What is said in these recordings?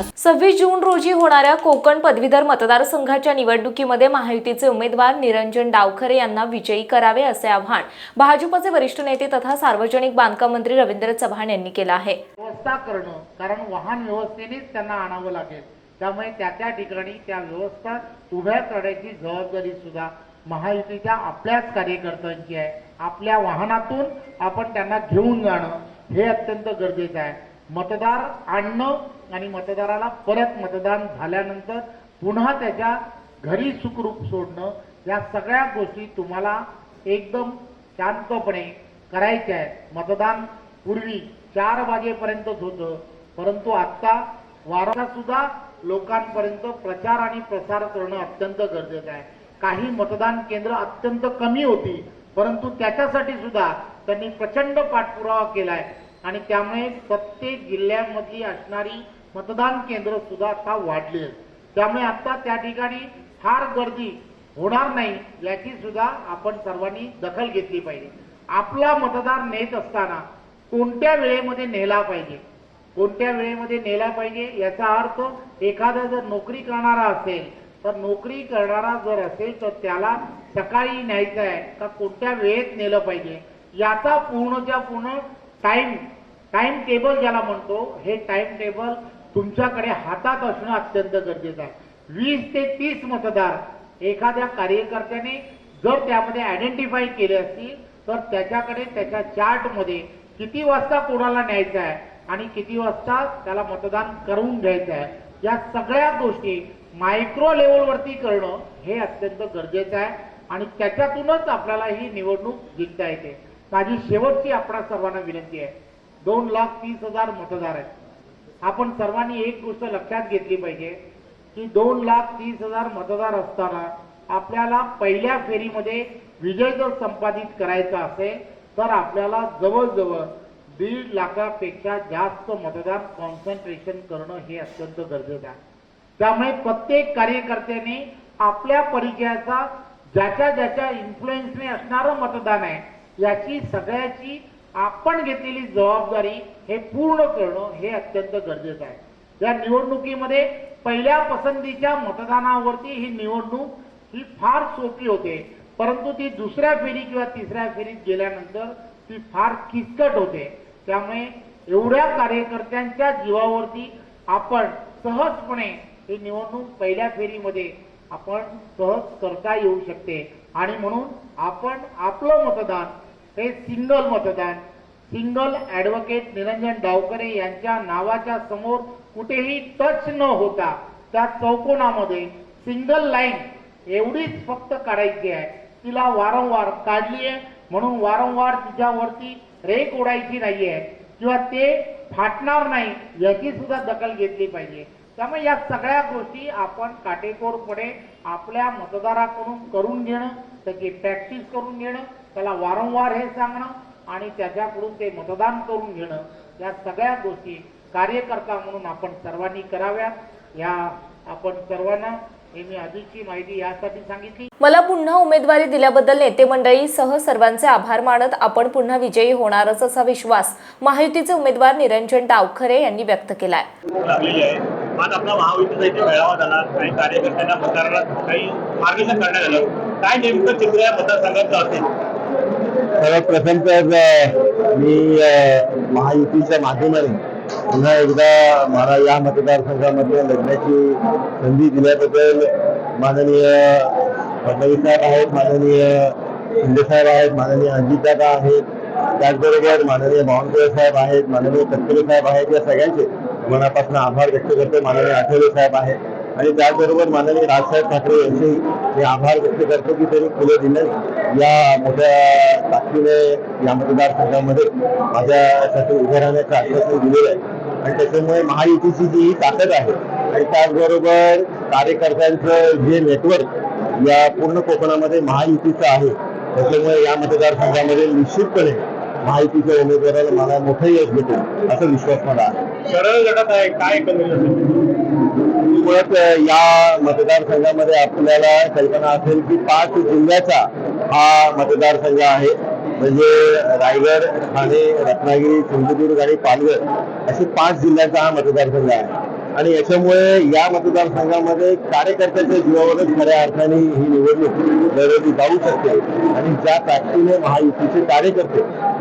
विश्वास सव्वीस जून रोजी होणाऱ्या कोकण पदवीधर मतदारसंघाच्या निवडणुकीमध्ये महायुतीचे उमेदवार निरंजन डावखरे यांना विजयी करावे असे आव्हान भाजपचे वरिष्ठ नेते तथा सार्वजनिक बांधकाम मंत्री रवींद्र चव्हाण यांनी केलं आहे. व्यवस्था करणं कारण वाहन व्यवस्थेनेच त्यांना आणावं लागेल. त्यामुळे त्या त्या ठिकाणी त्या व्यवस्था उभ्या करण्याची जबाबदारी सुद्धा महायुतीच्या आपल्याच कार्यकर्त्यांची आहे. आपल्या वाहनातून आपण त्यांना घेऊन जाणं हे अत्यंत गरजेचं आहे. मतदार आणणं आणि मतदाराला परत मतदान झाल्यानंतर पुन्हा त्याच्या घरी सुखरूप सोडणं या सगळ्या गोष्टी तुम्हाला एकदम शांतपणे करायच्या आहेत. मतदान पूर्वी चार वाजेपर्यंतच होतं परंतु आत्ता वारा सुद्धा लोकांपर्यंत प्रचार आणि प्रसार करणं अत्यंत गरजेचं आहे. काही मतदान केंद्र अत्यंत कमी होती परंतु त्याच्यासाठी सुद्धा त्यांनी प्रचंड पाठपुरावा केलाय. आणि त्यामुळे प्रत्येक जिल्ह्यामधली असणारी मतदान केंद्र सुद्धा आता वाढली आहेत. त्यामुळे आता त्या ठिकाणी फार गर्दी होणार नाही याची सुद्धा आपण सर्वांनी दखल घेतली पाहिजे. आपला मतदार नेत असताना कोणत्या वेळेमध्ये नेला पाहिजे? कोणत्या वेळेमध्ये नेला पाहिजे याचा अर्थ एखादा जर नोकरी करणारा असेल तर नोकरी करणारा जर असेल तर त्याला सकाळी न्यायचं आहे का कोणत्या वेळेत नेलं पाहिजे? याचा पूर्णच्या पूर्ण टाइम टाइम टेबल ज्याला म्हणतो हे टाइम टेबल तुमच्याकडे हातात असणं अत्यंत गरजेचं आहे. वीस ते तीस मतदार एखाद्या कार्यकर्त्याने जर त्यामध्ये आयडेंटिफाय केले असतील तर त्याच्याकडे त्याच्या चार्टमध्ये किती वाजता कोणाला न्यायचं आहे आणि किती वाजता त्याला मतदान करून घ्यायचं आहे या सगळ्या गोष्टी मायक्रो लेवलवरती करणं हे अत्यंत गरजेचं आहे आणि त्याच्यातूनच आपल्याला ही निवडणूक जिंकता येते. माझी शेवटची आपणा सर्वांना विनंती आहे. दोन लाख तीस हजार मतदार आहेत. आपण सर्वांनी एक गोष्ट लक्षात घेतली पाहिजे की दोन लाख तीस हजार मतदार असताना आपल्याला पहिल्या फेरीमध्ये विजय जर संपादित करायचा असेल तर आपल्याला जवळजवळ दीड लाखापेक्षा जास्त मतदार कॉन्सन्ट्रेशन करणं हे अत्यंत गरजेचं आहे. त्यामुळे प्रत्येक कार्यकर्त्याने आपल्या परिचयाचा ज्याच्या ज्याच्या इन्फ्लुएन्सने असणारं मतदान आहे याची सगळ्याची आपण घेतलेली जबाबदारी हे पूर्ण करणं हे अत्यंत गरजेचं आहे. या निवडणुकीमध्ये पहिल्या पसंतीच्या मतदानावरती ही निवडणूक ही फार सोपी होते परंतु ती दुसऱ्या फेरी किंवा तिसऱ्या फेरीत गेल्यानंतर ती फार किचकट होते. त्यामुळे एवढ्या कार्यकर्त्यांच्या जीवावरती आपण सहजपणे ही निवडणूक पहिल्या फेरीमध्ये आपण सहज करता येऊ शकते. आणि म्हणून आपण आपलं मतदान हे सिंगल मतदान सिंगल ऍडव्होकेट निरंजन डावकरे यांच्या नावाच्या समोर कुठेही टच न होता त्या चौकोनामध्ये सिंगल लाईन एवढीच फक्त काढायची आहे. तिला वारंवार काढली आहे. म्हणून वारंवार तिच्यावरती रेक ओढायची नाहीये. किंवा ते फाटणार नाही याची सुद्धा दखल घेतली पाहिजे. त्यामुळे या सगळ्या गोष्टी आपण काटेकोरपणे आपल्या मतदाराकडून करून घेणं त्याची प्रॅक्टिस करून घेणं त्याला वारंवार हे सांगणं आणि त्याच्याकडून ते मतदान करून घेणं या सगळ्या गोष्टी कार्यकर्ता म्हणून आपण सर्वांनी कराव्यात. या आपण सर्वांना हे मी अधिकची माहिती यासाठी सांगितली. मला पुन्हा उमेदवारी दिल्याबद्दल नेते मंडळीसह सर्वांचे आभार मानत आपण पुन्हा विजयी होणारच असा विश्वास महायुतीचे उमेदवार निरंजन डावखरे यांनी व्यक्त केलाय. लागलेली आहे. आज आपला महाविद्यालयाचा इथे मेळावा झाला. काही कार्यकर्त्यांना मतदाराला काही मार्गदर्शन करण्यात आलं. काय नेमकं चित्र या मतदारसंघाचं असेल सर्वात प्रथम तर मी महायुतीच्या माध्यमाने पुन्हा एकदा मला या मतदारसंघामध्ये लढण्याची संधी दिल्याबद्दल माननीय फडणवीस साहेब आहेत माननीय शिंदे साहेब आहेत माननीय अजितदादा आहेत त्याचबरोबर माननीय बावनकुळे साहेब आहेत माननीय तटकरे साहेब आहेत या सगळ्यांचे मनापासून आभार व्यक्त करतो. माननीय आठवले साहेब आहेत. आणि त्याचबरोबर माननीय राजसाहेब ठाकरे यांचे मी आभार व्यक्त करतो की त्यांनी फुले दिलं या मोठ्या ताकदीने या मतदारसंघामध्ये माझ्यासाठी उभे राहण्याचं आश्वासन दिलेलं आहे. आणि त्याच्यामुळे महायुतीची जी ही ताकद आहे आणि त्याचबरोबर कार्यकर्त्यांचं जे नेटवर्क या पूर्ण कोकणामध्ये महायुतीचं आहे त्याच्यामुळे या मतदारसंघामध्ये निश्चितपणे महायुतीच्या उमेदवाराला मला मोठं यश भेटेल असा विश्वास मला आहे. सरळ गटात आहे काय कमी मुळात या मतदारसंघामध्ये आपल्याला कल्पना असेल की पाच जिल्ह्याचा हा मतदारसंघ आहे. म्हणजे रायगड ठाणे रत्नागिरी सिंधुदुर्ग आणि पालघर असे पाच जिल्ह्याचा हा मतदारसंघ आहे. आणि याच्यामुळे या मतदारसंघामध्ये कार्यकर्त्याच्या जीवावरच खऱ्या अर्थाने ही निवडणूक लढवली जाऊ शकते. आणि ज्या ताकदीने महायुतीचे कार्यकर्ते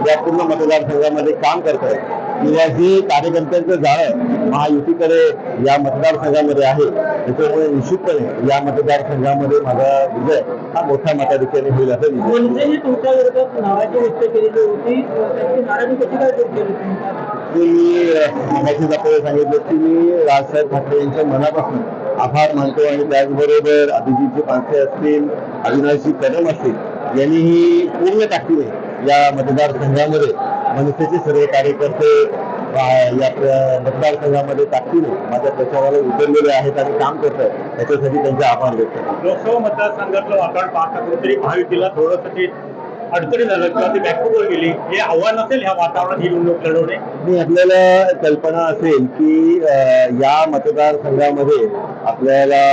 या पूर्ण मतदारसंघामध्ये काम करत आहेत जे कार्यकर्त्यांचं जाळं महायुतीकडे या मतदारसंघामध्ये आहे. त्याच्यामुळे निश्चितपणे या मतदारसंघामध्ये माझा विजय हा मोठ्या मताधिक्याने होईल असं व्यक्त नाराजी दूर केली मी आपल्याला सांगितलं की मी राजसाहेब ठाकरे यांच्या मनापासून आभार मानतो आणि त्याचबरोबर अभिजितजी पानसे असतील अविनाशजी कदम असतील यांनी ही पूर्ण ताकदीने या मतदारसंघामध्ये मनसेचे सर्व कार्यकर्ते या मतदारसंघामध्ये ताकदीने माझ्या प्रचाराला उतरलेले आहेत आणि काम करत आहेत. त्याच्यासाठी त्यांचे आभार व्यक्त करतो. लोकसभा मतदारसंघातलं वातावरण पाहता कुठेतरी महायुतीला थोडंसं ते अडचणी झालं किंवा ते बॅकफुटवर गेली. हे आव्हान असेल ह्या वातावरणात ही निवडणूक लढवणे? आणि आपल्याला कल्पना असेल की या मतदारसंघामध्ये आपल्याला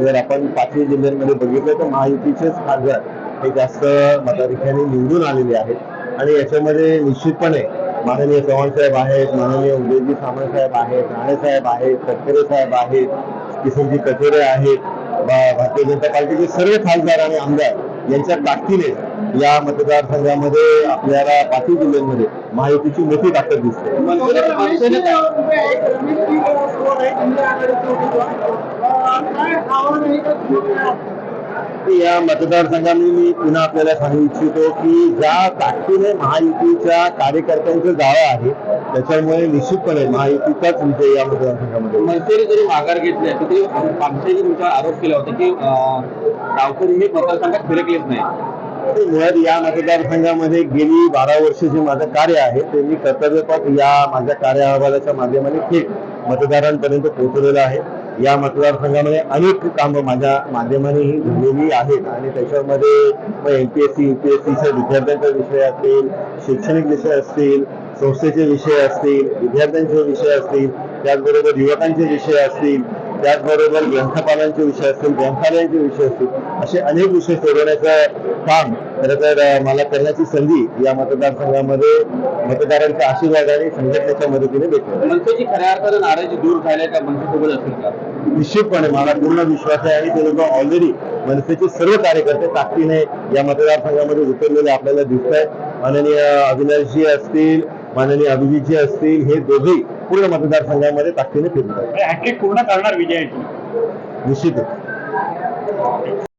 जर आपण पाचही जिल्ह्यांमध्ये बघितलं तर महायुतीचेच खासदार हे जास्त मताधिक्याने निवडून आलेले आहेत. आणि याच्यामध्ये निश्चितपणे माननीय चव्हाण साहेब आहेत माननीय उदयजी सामंत साहेब आहेत राणे साहेब आहेत तटकरे साहेब आहेत किशोरजी कचोरे आहेत भारतीय जनता पार्टीचे सर्व खासदार आणि आमदार यांच्या ताकदीने या मतदारसंघामध्ये आपल्याला पाचही जिल्ह्यांमध्ये माहितीची मोठी ताकद दिसते. काय- रमेशजी या मतदारसंघामध्ये मी पुन्हा आपल्याला सांगू इच्छितो की ज्या ताकदीने महायुतीच्या कार्यकर्त्यांचं जाळं आहे त्याच्यामुळे निश्चितपणे महायुतीचाच विजय या मतदारसंघामध्ये होईल. मनसेने जरी माघार घेतली आहे तरी पामसेने तुमचा आरोप केला होता की अं, गावकरी हे मतदारसंघात फिरकलेच नाही मुळात या मतदारसंघामध्ये गेली बारा वर्ष जे माझं कार्य आहे ते मी कर्तव्यपात या माझ्या कार्य अहवालाच्या माध्यमाने थेट मतदारांपर्यंत पोहोचलेलं आहे. या मतदारसंघामध्ये अनेक कामं माझ्या माध्यमाने ही झालेली आहेत आणि त्याच्यामध्ये M P S C U P S सीच्या विद्यार्थ्यांचा विषय असतील शैक्षणिक विषय असतील संस्थेचे विषय असतील विद्यार्थ्यांचे विषय असतील त्याचबरोबर युवकांचे विषय असतील त्याचबरोबर ग्रंथपालांचे विषय असतील ग्रंथालयांचे विषय असतील असे अनेक विषय सोडवण्याचं काम खरं तर मला करण्याची संधी या मतदारसंघामध्ये मतदारांच्या आशीर्वादाने संघटनेच्या मदतीने भेटली. मनसेची खऱ्या अर्थानं नाराजी दूर झाल्या का? मनसेसोबत असेल का? निश्चितपणे मला पूर्ण विश्वास आहे आणि ते लोक ऑलरेडी मनसेचे सर्व कार्यकर्ते ताकदीने या मतदारसंघामध्ये उतरलेले आपल्याला दिसत आहेत माननीय अविनाशजी असतील माननीय अभिजितजी असतील हे दोघेही पूर्ण मतदारसंघामध्ये ताकदीने फिरतात. हॅट्रिक पूर्ण करणार विजयाची. निश्चितच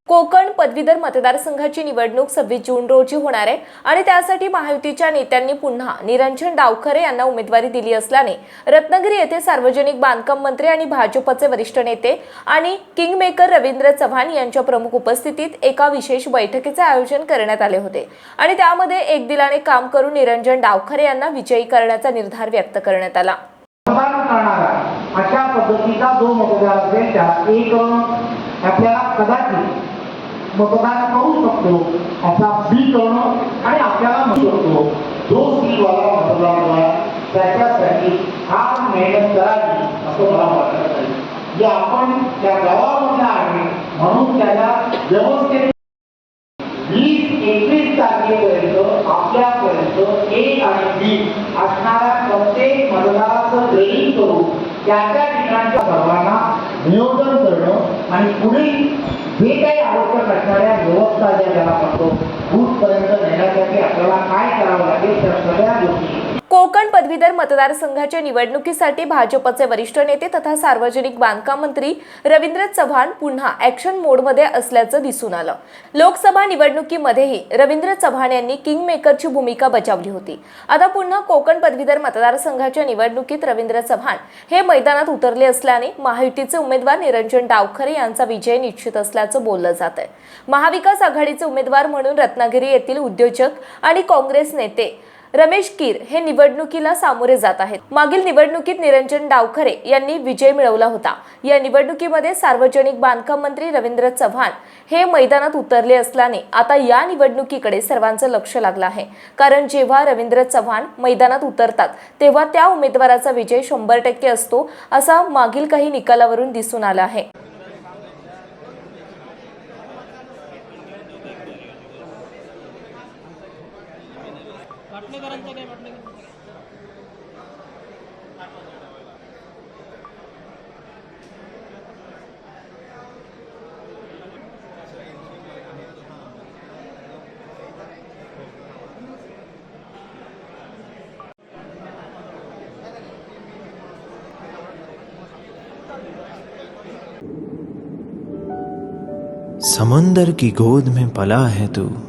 कोकण पदवीधर मतदारसंघाची निवडणूक सव्वीस जून रोजी होणार आहे आणि त्यासाठी महायुतीच्या नेत्यांनी पुन्हा निरंजन डावखरे यांना उमेदवारी दिली असल्याने रत्नागिरी येथे सार्वजनिक बांधकाम मंत्री आणि भाजपचे वरिष्ठ नेते आणि किंगमेकर रवींद्र चव्हाण यांच्या प्रमुख उपस्थितीत एका विशेष बैठकीचे आयोजन करण्यात आले होते. आणि त्यामध्ये एक दिलाने काम करून निरंजन डावखरे यांना विजयी करण्याचा निर्धार व्यक्त करण्यात आला. अशा पद्धतीचा जो मतदार असेल त्यात एक आपल्याला कदाचित मतदान करू शकतो असा बी करणं आणि आपल्याला म्हणू शकतो जो सीवाला मतदार झाला त्याच्यासाठी आज मेहनत करावी असं मला वाटत नाही जे आपण त्या गावामधला आहे म्हणून त्याला व्यवस्थित वीस एकवीस तारखेपर्यंत आपल्यापर्यंत ए आणि बी असणाऱ्या प्रत्येक मतदाराचं ट्रेनिंग करून त्या त्या ठिकाणच्या सर्वांना नियोजन करणं आणि पुढील जे काही आवश्यक असणाऱ्या व्यवस्था ज्या त्याला म्हणतो बूथपर्यंत नेण्यासाठी आपल्याला काय करावं लागेल त्या सगळ्या गोष्टी कोकण पदवीधर मतदारसंघाच्या निवडणुकीसाठी भाजपचे वरिष्ठ नेते तथा सार्वजनिक बांधकाम मंत्री रवींद्र चव्हाण पुन्हा ऍक्शन मोडमध्ये असल्याचं दिसून आलं. लोकसभा निवडणुकीमध्येही रवींद्र चव्हाण यांनी किंग मेकरची भूमिका बजावली होती. आता पुन्हा कोकण पदवीधर मतदारसंघाच्या निवडणुकीत रवींद्र चव्हाण हे मैदानात उतरले असल्याने महायुतीचे उमेदवार निरंजन डावखरे यांचा विजय निश्चित असल्याचं बोललं जात आहे महाविकास आघाडीचे उमेदवार म्हणून रत्नागिरी येथील उद्योजक आणि काँग्रेस नेते रमेश कीर हे निवडणुकीला सामोरे जात आहेत. मागील निवडणुकीत निरंजन डावखरे यांनी विजय मिळवला होता. या निवडणुकीमध्ये सार्वजनिक बांधकाम मंत्री रवींद्र चव्हाण हे मैदानात उतरले असल्याने आता या निवडणुकीकडे सर्वांचं लक्ष लागलं आहे. कारण जेव्हा रवींद्र चव्हाण मैदानात उतरतात तेव्हा त्या उमेदवाराचा विजय शंभर टक्के असतो असा मागील काही निकालावरून दिसून आला आहे. समंदर की गोद में पला है तू।